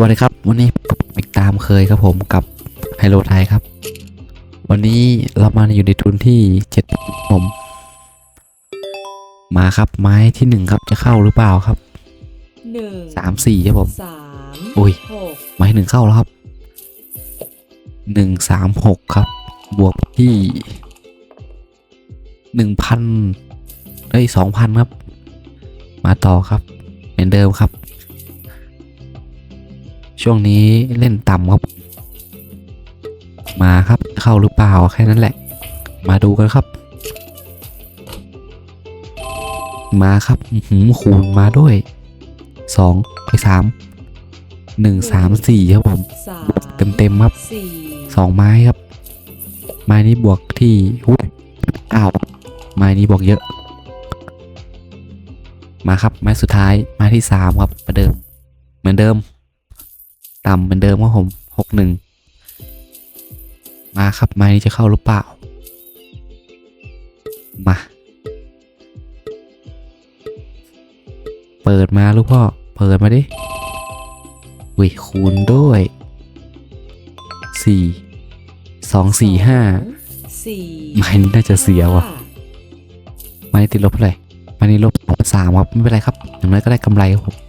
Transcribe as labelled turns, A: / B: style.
A: วัสดีครับ วันนี้อีกตามเคยครับผมกับไฮโลไทยครับ วันนี้เรามาอยู่ในทุนที่เจ็ดผม มาครับไม้ที่หนึ่งครับจะเข้าหรือเปล่าครับ
B: หนึ่ง
A: สามสี่ครับผม
B: สาม
A: อุ้ย
B: หก
A: ไม้หนึ่งเข้าแล้วครับหนึ่งสามหกครับ บวกที่หนึ่งพันเอ้ยสองพันครับ มาต่อครับ เหมือนเดิมครับ ช่วงนี้เล่นต่ำครับ มาครับเข้าหรือเปล่าแค่นั้นแหละ มาดูกันครับ มาครับอื้อหือคูณมาด้วยสองไปสามหนึ่งสามสี่ครับผม
B: สาม
A: เต็มเต็มๆครับ
B: สี่
A: สองไม้ครับ ไม้นี้บวกที่หุ้ยอ้าวไม้นี้บวกเยอะ มาครับไม้สุดท้ายไม้ที่สามครับประเดิม เหมือนเดิม ต่ำเหมือนเดิมครับผมหกหนึ่งมาครับไม้นี้จะเข้าหรือเปล่า มา เปิดมาลูกพ่อ เปิดมาดิวิคูณด้วยสี่สองสี่ห้า
B: สี่
A: ไม้นี้น่าจะเสียว่ะ
B: ห้า
A: ไม้นี้ติดลบเท่าไหร่ไม้นี้ลบสามครับไม่เป็นไรครับ อย่างน้อยก็ได้กำไรครับผม